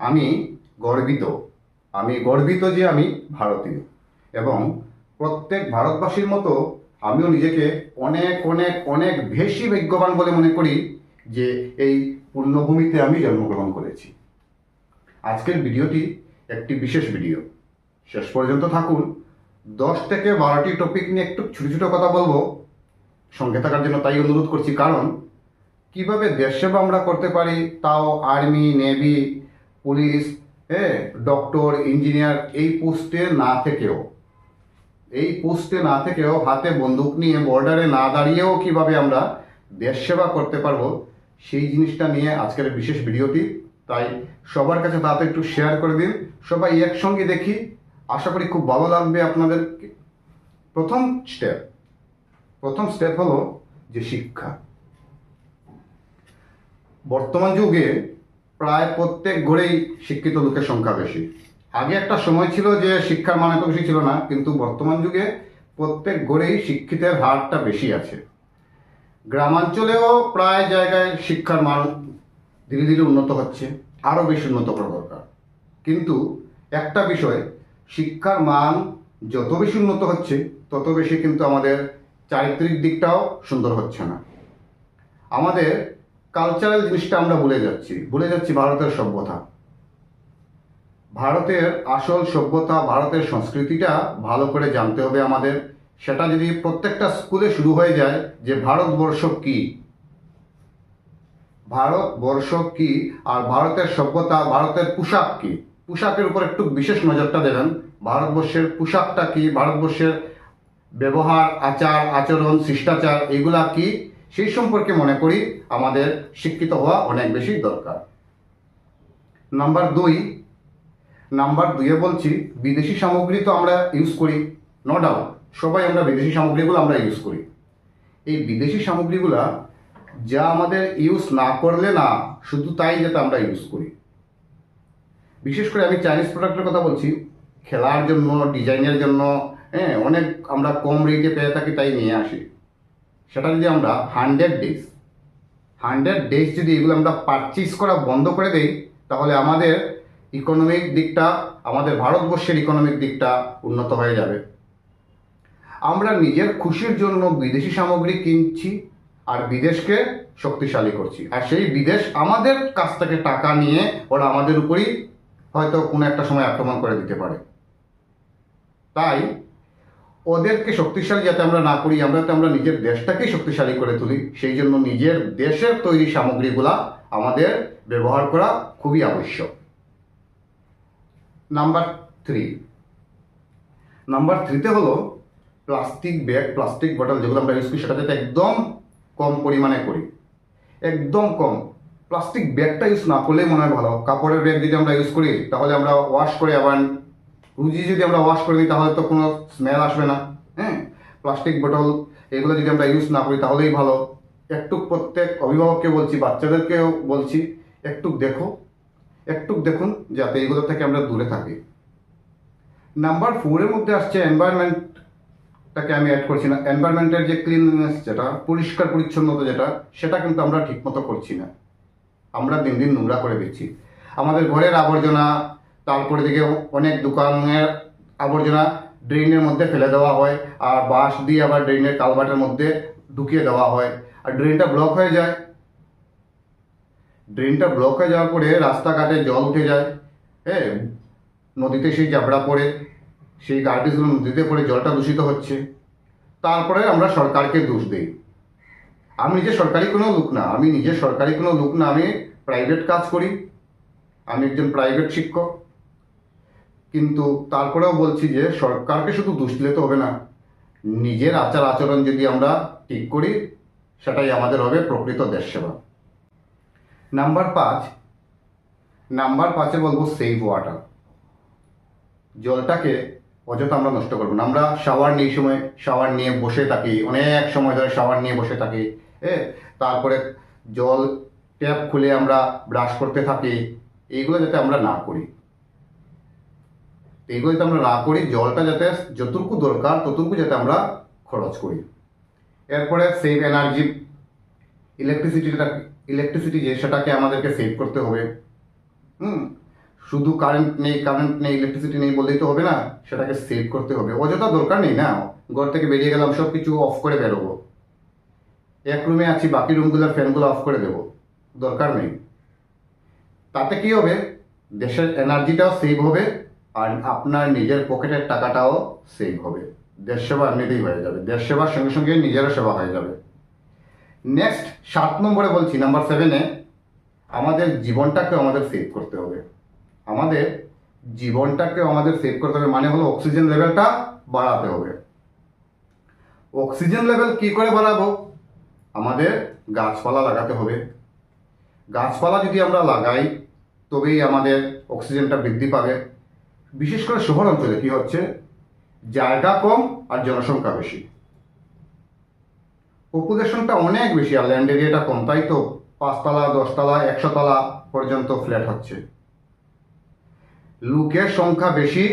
আমি গর্বিত। আমি গর্বিত যে আমি ভারতীয়। এবং প্রত্যেক ভারতবাসীর মতো আমিও নিজেকে অনেক অনেক অনেক বেশি ভাগ্যবান বলে মনে করি যে এই পুণ্যভূমিতে আমি জন্মগ্রহণ করেছি। আজকের ভিডিওটি একটি বিশেষ ভিডিও। শেষ পর্যন্ত থাকুন। দশ থেকে বারোটি টপিক নিয়ে একটু ছোটো ছোটো কথা বলব। সঙ্গে থাকার জন্য তাই অনুরোধ করছি, কারণ কীভাবে দেশ সেবা আমরা করতে পারি, তাও আর্মি, নেভি পুলিশ হ্যাঁ ডক্টর, ইঞ্জিনিয়ার, এই পোস্টে না থেকেও, এই পোস্টে না থেকেও হাতে বন্দুক নিয়ে বর্ডারে না দাঁড়িয়েও কীভাবে আমরা দেশ সেবা করতে পারব, সেই জিনিসটা নিয়ে আজকের বিশেষ ভিডিওটি। তাই সবার কাছে তাতে একটু শেয়ার করে দিন, সবাই একসঙ্গে দেখি। আশা করি খুব ভালো লাগবে আপনাদের প্রথম স্টেপ প্রথম স্টেপ হলো যে শিক্ষা। বর্তমান যুগে প্রায় প্রত্যেক ঘরেই শিক্ষিত লোকের সংখ্যা বেশি। আগে একটা সময় ছিল যে শিক্ষার মান এত বেশি ছিল না, কিন্তু বর্তমান যুগে প্রত্যেক ঘরেই শিক্ষিতের হারটা বেশি আছে। গ্রামাঞ্চলেও প্রায় জায়গায় শিক্ষার মান ধীরে ধীরে উন্নত হচ্ছে, আরও বেশি উন্নত করা দরকার। কিন্তু একটা বিষয়, শিক্ষার মান যত বেশি উন্নত হচ্ছে, তত বেশি কিন্তু আমাদের চারিত্রিক দিকটাও সুন্দর হচ্ছে না। আমাদের কালচারাল জিনিসটা আমরা ভুলে যাচ্ছি। ভুলে যাচ্ছি ভারতের সভ্যতা। ভারতের আসল সভ্যতা, ভারতের সংস্কৃতিটা ভালো করে জানতে হবে আমাদের। সেটা যদি প্রত্যেকটা স্কুলে শুরু হয়ে যায় যে ভারতবর্ষ কি? ভারতবর্ষ কি? আর ভারতের সভ্যতা, ভারতের পোশাক কি? পোশাকের উপর একটু বিশেষ নজরটা দেবেন। ভারতবর্ষের পোশাকটা কি? ভারতবর্ষের ব্যবহার, আচার, আচরণ, শিষ্টাচার, এগুলা কি? সেই সম্পর্কে মনে করি আমাদের শিক্ষিত হওয়া অনেক বেশি দরকার। নাম্বার দুই, নাম্বার দুইয়ে বলছি, বিদেশি সামগ্রী তো আমরা ইউজ করি নো ডাউট সবাই আমরা বিদেশি সামগ্রীগুলো আমরা ইউজ করি। এই বিদেশি সামগ্রীগুলা যা আমাদের ইউজ না করলে না, শুধু তাই যাতে আমরা ইউজ করি। বিশেষ করে আমি চাইনিজ প্রোডাক্টের কথা বলছি, খেলার জন্য ডিজাইনের জন্য হ্যাঁ অনেক আমরা কম রেটে পেয়ে থাকি তাই নিয়ে আসি। সেটা যদি আমরা হান্ড্রেড ডেজ হান্ড্রেড ডেজ যদি এগুলো আমরা পারচেস করা বন্ধ করে দেই, তাহলে আমাদের ইকোনমিক দিকটা, আমাদের ভারতবর্ষের ইকোনমিক দিকটা উন্নত হয়ে যাবে। আমরা নিজের খুশির জন্য বিদেশি সামগ্রী কিনছি আর বিদেশকে শক্তিশালী করছি। আর সেই বিদেশ আমাদের কাছ থেকে টাকা নিয়ে ওরা আমাদের উপরই হয়তো কোনো একটা সময় আক্রমণ করে দিতে পারে। তাই ওদেরকে শক্তিশালী যাতে আমরা না করি, আমরা যাতে আমরা নিজের দেশটাকেই শক্তিশালী করে তুলি। সেই জন্য নিজের দেশের তৈরি সামগ্রীগুলা আমাদের ব্যবহার করা খুবই আবশ্যক। Number three. নাম্বার থ্রিতে হলো প্লাস্টিক ব্যাগ, প্লাস্টিক বটল যেগুলো আমরা ইউজ করি সেটা যাতে একদম কম পরিমাণে করি। একদম কম। প্লাস্টিক ব্যাগটা ইউজ না করলেই মনে হয় ভালো। কাপড়ের ব্যাগ যদি আমরা ইউজ করি, তাহলে আমরা ওয়াশ করে আবার রুজি যদি আমরা ওয়াশ করে দিই, তাহলে তো কোনো স্মেল আসবে না। হ্যাঁ? প্লাস্টিক বোতল এগুলো যদি আমরা ইউজ না করি, তাহলেই ভালো। একটু প্রত্যেক অভিভাবককে বলছি, বাচ্চাদেরকেও বলছি একটু দেখো। একটু দেখুন, যাতে এগুলো থেকে আমরা দূরে থাকি। নাম্বার ফোরের মধ্যে আসছে এনভায়রনমেন্টটাকে আমি অ্যাড করছি না। এনভায়রনমেন্টের যে ক্লিননেস যেটা, পরিষ্কার পরিচ্ছন্নতা যেটা, সেটা কিন্তু আমরা ঠিকমতো করছি না। আমরা দিন দিন নোংরা করে দিচ্ছি। আমাদের ঘরের আবর্জনা তারপরে দিকে অনেক দোকানের আবর্জনা ড্রেনের মধ্যে ফেলে দেওয়া হয় আর বাঁশ দিয়ে আবার ড্রেনের কালভার্টের মধ্যে ঢুকিয়ে দেওয়া হয়। আর ড্রেনটা ব্লক হয়ে যায়। ড্রেনটা ব্লক হয়ে যাওয়ার পরে রাস্তাঘাটে জল উঠে যায়। হ্যাঁ নদীতে সেই জাবড়া পড়ে, সেই গার্বেজগুলো নদীতে পড়ে জলটা দূষিত হচ্ছে। তারপরে আমরা সরকারকে দোষ দিই। আমি নিজে সরকারি কোনো লোক না, আমি নিজে সরকারি কোনো লোক না, আমি প্রাইভেট কাজ করি। আমি একজন প্রাইভেট শিক্ষক। কিন্তু তারপরেও বলছি যে সরকারকে শুধু দোষ দিলে তো হবে না। নিজের আচার আচরণ যদি আমরা ঠিক করি, সেটাই আমাদের হবে প্রকৃত দেশ সেবা নাম্বার পাঁচ। নাম্বার পাঁচে বলব সেভ ওয়াটার জলটাকে অযথা আমরা নষ্ট করব না। আমরা শাওয়ার নিই সময় শাওয়ার নিয়ে বসে থাকি, অনেক সময় ধরে শাওয়ার নিয়ে বসে থাকি হ্যাঁ তারপরে জল ট্যাপ খুলে আমরা ব্রাশ করতে থাকি, এইগুলো যাতে আমরা না করি। এইগুলো যাতে আমরা না করি, জলটা যাতে যতটুকু দরকার ততটুকু যাতে আমরা খরচ করি। এরপরে সেভ এনার্জি ইলেকট্রিসিটিটা ইলেকট্রিসিটি যে সেটাকে আমাদেরকে সেভ করতে হবে। হুম? শুধু কারেন্ট নেই কারেন্ট নেই ইলেকট্রিসিটি নেই বললেই তো হবে না, সেটাকে সেভ করতে হবে। অযথা দরকার নেই না। ঘর থেকে বেরিয়ে গেলাম সব কিছু অফ করে বেরোবো। এক রুমে আছি, বাকি রুমগুলোর ফ্যানগুলো অফ করে দেবো। দরকার নেই। তাতে কি হবে? দেশের এনার্জিটাও সেভ হবে আর আপনার নিজের পকেটের টাকাটাও সেভ হবে। দেশ সেবা এমনিতেই হয়ে যাবে। দেশ সেবার সঙ্গে সঙ্গে নিজেরও সেবা হয়ে যাবে। নেক্সট সাত নম্বরে বলছি নাম্বার সেভেনে আমাদের জীবনটাকে আমাদের সেভ করতে হবে। আমাদের জীবনটাকে আমাদের সেভ করতে হবে মানে হলো অক্সিজেন লেভেলটা বাড়াতে হবে। অক্সিজেন লেভেল কি করে বাড়াবো? আমাদের গাছপালা লাগাতে হবে। গাছপালা যদি আমরা লাগাই, তবেই আমাদের অক্সিজেনটা বৃদ্ধি পাবে। বিশেষ করে শহর অঞ্চলে কি হচ্ছে? জায়গা কম আর জনসংখ্যা বেশি। পপুলেশনটা অনেক বেশি আর ল্যান্ড এরিয়াটা কম, তাই তো পাঁচতলা, দশতলা একশো তলা পর্যন্ত ফ্ল্যাট হচ্ছে। লোকের সংখ্যা বেশি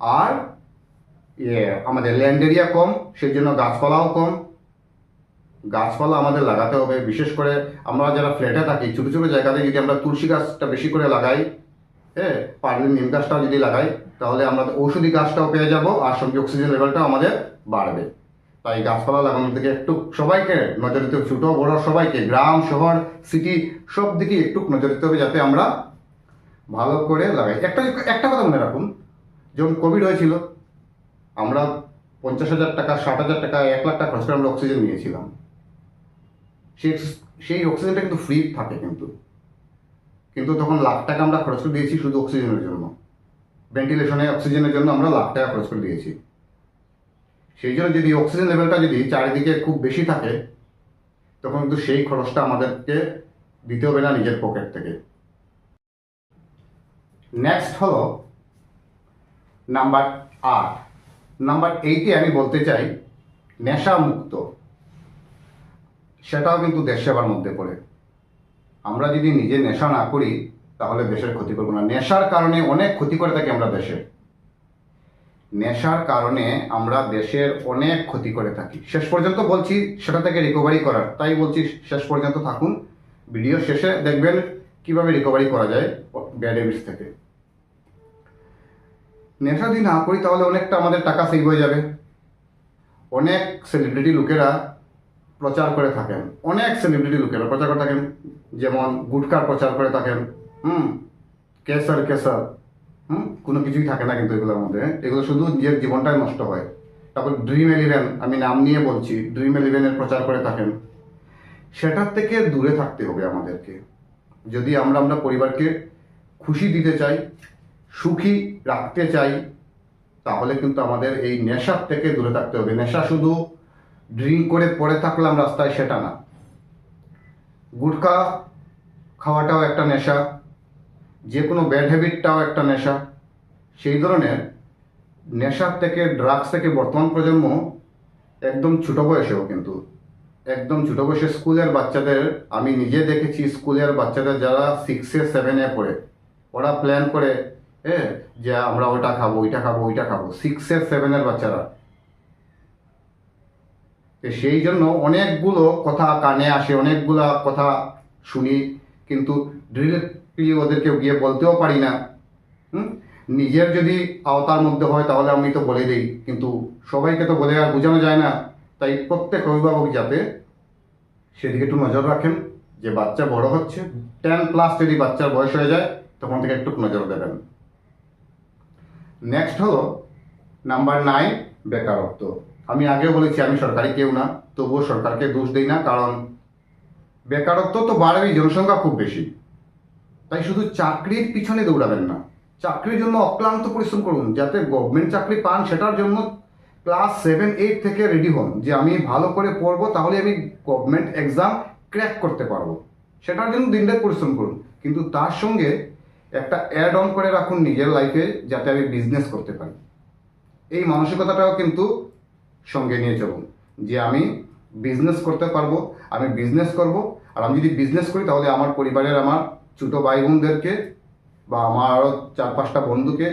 আর আমাদের ল্যান্ড এরিয়া কম সেই জন্য গাছপালাও কম। গাছপালা আমাদের লাগাতে হবে, বিশেষ করে আমরা যারা ফ্ল্যাটে থাকি, ছোটো ছোটো জায়গাতে যদি আমরা তুলসী গাছটা বেশি করে লাগাই হ্যাঁ পারলে নিম গাছটাও যদি লাগাই, তাহলে আমরা ঔষধি গাছটাও পেয়ে যাব আর সঙ্গে অক্সিজেন লেভেলটাও আমাদের বাড়বে। তাই গাছপালা লাগানোর দিকে একটু সবাইকে নজর দিতে হবে, ছোটো, বড় সবাইকে, গ্রাম, শহর সিটি সব দিকে একটু নজর দিতে হবে যাতে আমরা ভালো করে লাগাই। একটা একটা কথা মনে রাখুন, যখন কোভিড হয়েছিল, আমরা পঞ্চাশ হাজার টাকা, ষাট হাজার টাকা, এক লাখ টাকা খরচ করে আমরা অক্সিজেন নিয়েছিলাম। সেই সেই অক্সিজেনটা কিন্তু ফ্রি থাকে কিন্তু। কিন্তু তখন লাখ টাকা আমরা খরচ করে দিয়েছি শুধু অক্সিজেনের জন্য। ভেন্টিলেশনে অক্সিজেনের জন্য আমরা লাখ টাকা খরচ করে দিয়েছি। সেই জন্য যদি অক্সিজেন লেভেলটা যদি চারিদিকে খুব বেশি থাকে, তখন কিন্তু সেই খরচটা আমাদেরকে দিতে হবে না নিজের পকেট থেকে। নেক্সট হলো নাম্বার আট। নাম্বার এইটে আমি বলতে চাই, নেশা মুক্ত। সেটাও কিন্তু দেশ সেবার মধ্যে পড়ে। আমরা যদি নিজে নেশা না করি, তাহলে দেশের ক্ষতি করব না। নেশার কারণে অনেক ক্ষতি করে থাকি আমরা দেশে। নেশার কারণে আমরা দেশের অনেক ক্ষতি করে থাকি। শেষ পর্যন্ত বলছি, সেটা থেকে রিকভারি করার। তাই বলছি, শেষ পর্যন্ত থাকুন। ভিডিও শেষে দেখবেন কীভাবে রিকভারি করা যায় ব্যাড হ্যাবিটস থেকে। নেশা যদি না করি, তাহলে অনেকটা আমাদের টাকা সেভ হয়ে যাবে। অনেক সেলিব্রিটি লোকেরা প্রচার করে থাকেন। অনেক সেলিব্রিটি লোকেরা প্রচার করে থাকেন। যেমন গুটকার প্রচার করে থাকেন। হুম কেসার কেসার হুম, কোনো কিছুই থাকে না কিন্তু এগুলোর মধ্যে। এগুলো শুধু নিজের জীবনটাই নষ্ট হয়। তারপর ড্রিম এলিভেন আমি নাম নিয়ে বলছি ড্রিম এলিভেনের প্রচার করে থাকেন। সেটার থেকে দূরে থাকতে হবে আমাদেরকে। যদি আমরা আমরা পরিবারকে খুশি দিতে চাই, সুখী রাখতে চাই, তাহলে কিন্তু আমাদের এই নেশার থেকে দূরে থাকতে হবে। নেশা শুধু ড্রিঙ্ক করে পড়ে থাকলাম রাস্তায়, সেটা না। গুটখা খাওয়াটাও একটা নেশা যে কোনো ব্যাড হ্যাবিটটাও একটা নেশা। সেই ধরনের নেশার থেকে ড্রাগস থেকে বর্তমান প্রজন্ম একদম ছোটো বয়সেও কিন্তু, একদম ছোটো বয়সে স্কুলের বাচ্চাদের, আমি নিজে দেখেছি স্কুলের বাচ্চাদের যারা সিক্সে সেভেনে পড়ে, ওরা প্ল্যান করে, এ, যে আমরা ওইটা খাব ওইটা খাব ওইটা খাব। সিক্সের সেভেনের বাচ্চারা সেই জন্য অনেকগুলো কথা কানে আসে, অনেকগুলো কথা শুনি, কিন্তু ডিরেক্টলি ওদেরকে গিয়ে বলতেও পারি না। হুম? নিজের যদি আওতার মধ্যে হয় তাহলে আমি তো বলে দিই, কিন্তু সবাইকে তো বলে আর বোঝানো যায় না। তাই প্রত্যেক অভিভাবক যাতে সেদিকে একটু নজর রাখেন, যে বাচ্চা বড় হচ্ছে টেন প্লাস যদি বাচ্চার বয়স হয়ে যায়, তখন থেকে একটু নজর দেবেন। নেক্সট হলো নাম্বার নাইন বেকারত্ব। আমি আগেও বলেছি, আমি সরকারি কেউ না, তবুও সরকারকে দোষ দিই না, কারণ বেকারত্ব তো বাড়বেই, জনসংখ্যা খুব বেশি। তাই শুধু চাকরির পিছনে দৌড়াবেন না, চাকরির জন্য অক্লান্ত পরিশ্রম করুন, যাতে গভর্নমেন্ট চাকরি পান, সেটার জন্য ক্লাস সেভেন এইট থেকে রেডি হন, যে আমি ভালো করে পড়ব, তাহলে আমি গভর্নমেন্ট এক্সাম ক্র্যাক করতে পারব। সেটার জন্য দিনরাত পরিশ্রম করুন, কিন্তু তার সঙ্গে একটা অ্যাড অন করে রাখুন নিজের লাইফে যাতে আমি বিজনেস করতে পারি। এই মানসিকতাটাও কিন্তু সঙ্গে নিয়ে চলুন যে আমি বিজনেস করতে পারব, আমি বিজনেস করব, আর আমি যদি বিজনেস করি তাহলে আমার পরিবারের আমার ছোটো ভাই বোনদেরকে বা আমার আরও চার পাঁচটা বন্ধুকে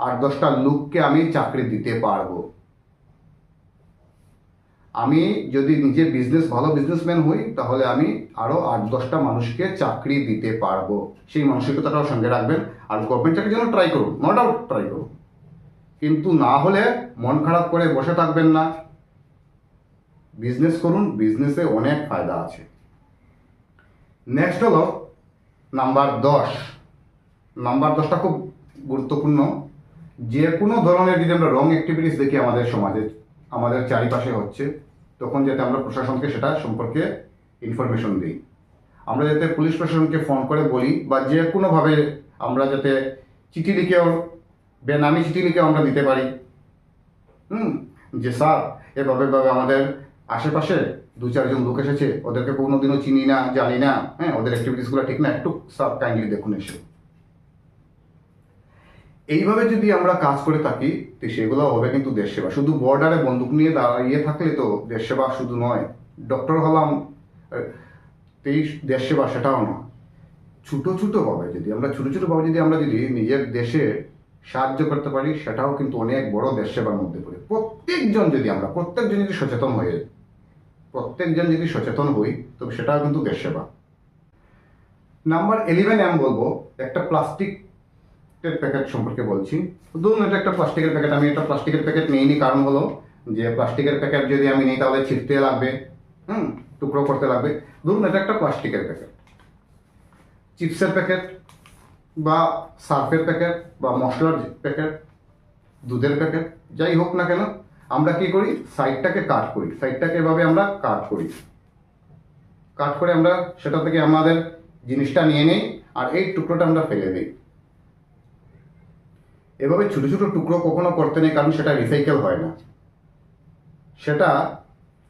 আট দশটা লোককে আমি চাকরি দিতে পারব। আমি যদি নিজে বিজনেস ভালো বিজনেসম্যান হই, তাহলে আমি আরও আট, দশটা মানুষকে চাকরি দিতে পারব। সেই মানসিকতাটাও সঙ্গে রাখবেন, আর গভর্নমেন্ট চাকরির জন্য ট্রাই করুন নো ডাউট ট্রাই করুন। কিন্তু না হলে মন খারাপ করে বসে থাকবেন না। বিজনেস করুন, বিজনেসে অনেক ফায়দা আছে। নেক্সট হলো নাম্বার দশ। নাম্বার দশটা খুব গুরুত্বপূর্ণ। যে কোনো ধরনের যদি আমরা রং অ্যাক্টিভিটিস দেখি আমাদের সমাজে, আমাদের চারিপাশে হচ্ছে, তখন যাতে আমরা প্রশাসনকে সেটা সম্পর্কে ইনফরমেশন দিই। আমরা যাতে পুলিশ প্রশাসনকে ফোন করে বলি বা যে কোনোভাবে আমরা যাতে চিঠি লিখেও বেনামি চিঠি লিখেও আমরা দিতে পারি। হুম? যে স্যার, এভাবে এভাবে আমাদের আশেপাশে দু চারজন লোক এসেছে, ওদেরকে কোনোদিনও চিনি না, জানি না। হ্যাঁ ওদের অ্যাক্টিভিটিসগুলো ঠিক না, একটু স্যার কাইন্ডলি দেখুন এসে। এইভাবে যদি আমরা কাজ করে থাকি, তো সেগুলো হবে কিন্তু দেশ সেবা। শুধু বর্ডারে বন্দুক নিয়ে দাঁড়িয়ে থাকলে তো দেশ সেবা শুধু নয় ডক্টর হলাম এই দেশ সেবা সেটাও না। ছোটো ছোটো ভাবে যদি, আমরা ছোটো ছোটোভাবে যদি আমরা যদি নিজের দেশে সাহায্য করতে পারি, সেটাও কিন্তু অনেক বড় দেশ সেবার মধ্যে পড়ে। প্রত্যেকজন যদি আমরা, প্রত্যেকজন যদি সচেতন হয়ে, প্রত্যেকজন যদি সচেতন হই, তবে সেটাও কিন্তু দেশ সেবা। নাম্বার ইলেভেন আমি বলব, একটা প্লাস্টিক প্যাকেট সম্পর্কে বলছি। ধরুন এটা একটা প্লাস্টিকের প্যাকেট আমি একটা প্লাস্টিকের প্যাকেট নিইনি, কারণ হলো যে প্লাস্টিকের প্যাকেট যদি আমি নিই, তাহলে ছিটতে লাগবে, হুম, টুকরো করতে লাগবে। ধরুন এটা একটা প্লাস্টিকের প্যাকেট চিপসের প্যাকেট বা সার্ফের প্যাকেট বা মশলার প্যাকেট দুধের প্যাকেট যাই হোক না কেন, আমরা কি করি? সাইডটাকে কাট করি। সাইডটাকে এভাবে আমরা কাট করি। কাট করে আমরা সেটা থেকে আমাদের জিনিসটা নিয়ে নিই আর এই টুকরোটা আমরা ফেলে দিই। এভাবে ছোটো ছোটো টুকরো কখনো করতে নেই, কারণ সেটা রিসাইকেল হয় না। সেটা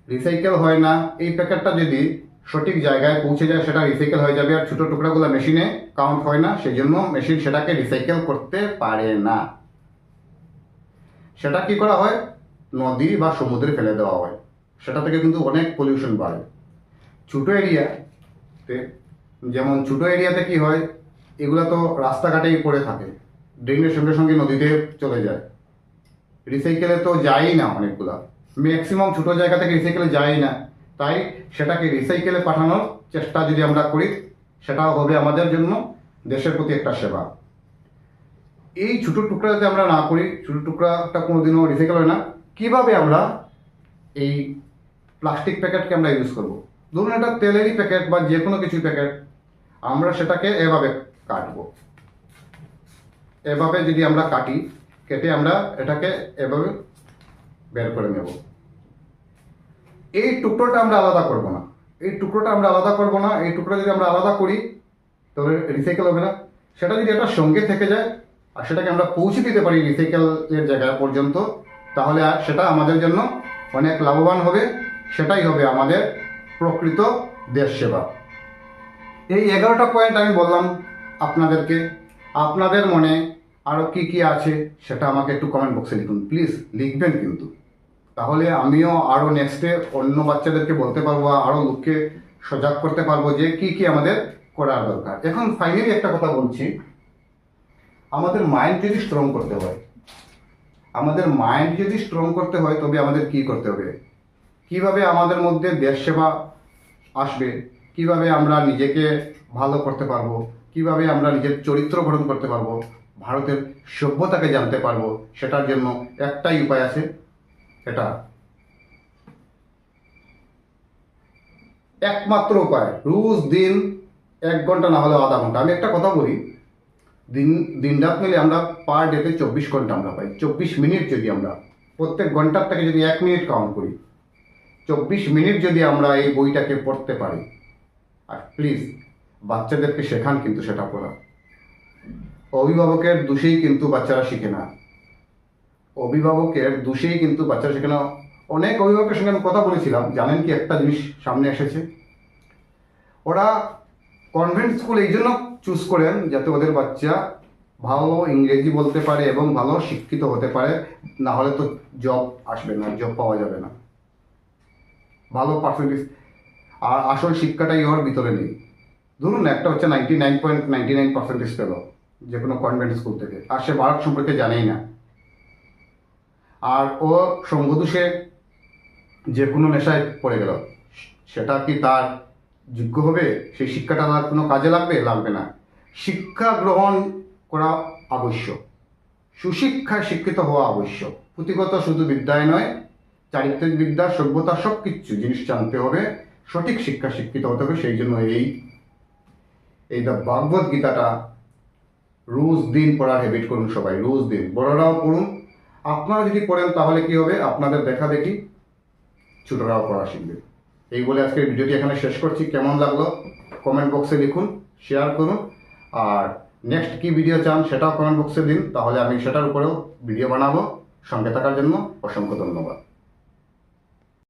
রিসাইকেল হয় না। এই প্যাকেটটা যদি সঠিক জায়গায় পৌঁছে যায়, সেটা রিসাইকেল হয়ে যাবে। আর ছোটো টুকরাগুলো মেশিনে কাউন্ট হয় না সেই জন্য মেশিন সেটাকে রিসাইকেল করতে পারে না। সেটা কি করা হয়? নদী বা সমুদ্রে ফেলে দেওয়া হয়। সেটা থেকে কিন্তু অনেক পলিউশন বাড়ে। ছোটো এরিয়াতে যেমন ছোটো এরিয়াতে কি হয়, এগুলো তো রাস্তাঘাটেই পড়ে থাকে। ড্রেনের সঙ্গে সঙ্গে নদীতে চলে যায়। রিসাইকেলে তো যায়ই না অনেকগুলা। ম্যাক্সিমাম ছোটো জায়গা থেকে রিসাইকেলে যায়ই না। তাই সেটাকে রিসাইকেলে পাঠানোর চেষ্টা যদি আমরা করি, সেটাও হবে আমাদের জন্য দেশের প্রতি একটা সেবা। এই ছোটো টুকরা যাতে আমরা না করি, ছোটো টুকরাটা কোনোদিনও রিসাইকেল হয় না, কীভাবে আমরা এই প্লাস্টিক প্যাকেটকে আমরা ইউজ করব? ধরুন একটা তেলেরই প্যাকেট বা যে কোনো কিছু প্যাকেট আমরা সেটাকে এভাবে কাটবো। এভাবে যদি আমরা কাটি, কেটে আমরা এটাকে এভাবে বের করে নেব। এই টুকরোটা আমরা আলাদা করব না। এই টুকরোটা আমরা আলাদা করব না। এই টুকরো যদি আমরা আলাদা করি তবে রিসাইকেল হবে না। সেটা যদি একটা সঙ্গে থেকে যায় আর সেটাকে আমরা পৌঁছে দিতে পারি রিসাইকেলের জায়গা পর্যন্ত, তাহলে আর সেটা আমাদের জন্য অনেক লাভবান হবে। সেটাই হবে আমাদের প্রকৃত দেশ সেবা। এই এগারোটা পয়েন্ট আমি বললাম আপনাদেরকে। আপনাদের মনে আরও কি কি আছে সেটা আমাকে একটু কমেন্ট বক্সে লিখুন। প্লিজ লিখবেন কিন্তু। তাহলে আমিও আরও নেক্সটে অন্য বাচ্চাদেরকে বলতে পারব আরও লোককে সজাগ করতে পারব যে কি কি আমাদের করার দরকার। এখন ফাইনালি একটা কথা বলছি। আমাদের মাইন্ড যদি স্ট্রং করতে হয়, আমাদের মাইন্ড যদি স্ট্রং করতে হয়, তবে আমাদের কি করতে হবে? কীভাবে আমাদের মধ্যে দেশ সেবা আসবে? কীভাবে আমরা নিজেকে ভালো করতে পারব? কীভাবে আমরা নিজের চরিত্র গঠন করতে পারব? ভারতের সভ্যতাকে জানতে পারব? সেটার জন্য একটাই উপায় আছে এটা। একমাত্র উপায়, রোজ দিন এক ঘণ্টা না হলেও আধা ঘণ্টা। আমি একটা কথা বলি, দিন দিন রাত মিলে আমরা পার ডেতে চব্বিশ ঘণ্টা আমরা পাই। চব্বিশ মিনিট যদি আমরা, প্রত্যেক ঘণ্টার থেকে যদি এক মিনিট কাউন্ট করি, চব্বিশ মিনিট যদি আমরা এই বইটাকে পড়তে পারি, আর প্লিজ বাচ্চাদেরকে শেখান কিন্তু সেটা পড়া। অভিভাবকের দোষেই কিন্তু বাচ্চারা শিখে না। অভিভাবকের দোষেই কিন্তু বাচ্চারা সেখানে অনেক অভিভাবকের সঙ্গে আমি কথা বলেছিলাম। জানেন কি একটা জিনিস সামনে এসেছে? ওরা কনভেন্ট স্কুল এই জন্য চুজ করেন যাতে ওদের বাচ্চা ভালো ইংরেজি বলতে পারে এবং ভালো শিক্ষিত হতে পারে। না হলে তো জব আসবে না জব পাওয়া যাবে না। ভালো পার্সেন্টেজ আর আসল শিক্ষাটাই ওর ভিতরে নেই। ধরুন একটা হচ্ছে ninety nine point ninety nine percentage পেল যে কোনো কনভেন্ট স্কুল থেকে। আর সে ভারত সম্পর্কে জানেই না। আর ও সম্ভবত সে যে কোনো নেশায় পড়ে গেল। সেটা কি তার যোগ্য হবে? সেই শিক্ষাটা তার কোনো কাজে লাগবে? লাগবে না। শিক্ষা গ্রহণ করা আবশ্যক। সুশিক্ষায় শিক্ষিত হওয়া আবশ্যক। পুঁথিগত শুধু বিদ্যায় নয়, চারিত্রিক বিদ্যা, সভ্যতা সব কিছু জিনিস জানতে হবে। সঠিক শিক্ষা শিক্ষিত হতে হবে। সেই জন্য এই এই দ্য ভাগবত গীতাটা রোজ দিন পড়ার হ্যাবিট করুন সবাই, রোজ দিন। বড়রাও পড়ুন আপনারা যদি করেন, তাহলে কি হবে? আপনাদের দেখা দেখি ছোটরাও করা শিখবে। এই বলে আজকের ভিডিওটি এখানে শেষ করছি। কেমন লাগল? কমেন্ট বক্সে লিখুন শেয়ার করুন। আর নেক্সট কি ভিডিও চান সেটাও কমেন্ট বক্সে দিন। তাহলে আমি সেটার উপরেও ভিডিও বানাবো। সঙ্গে থাকার জন্য অসংখ্য ধন্যবাদ।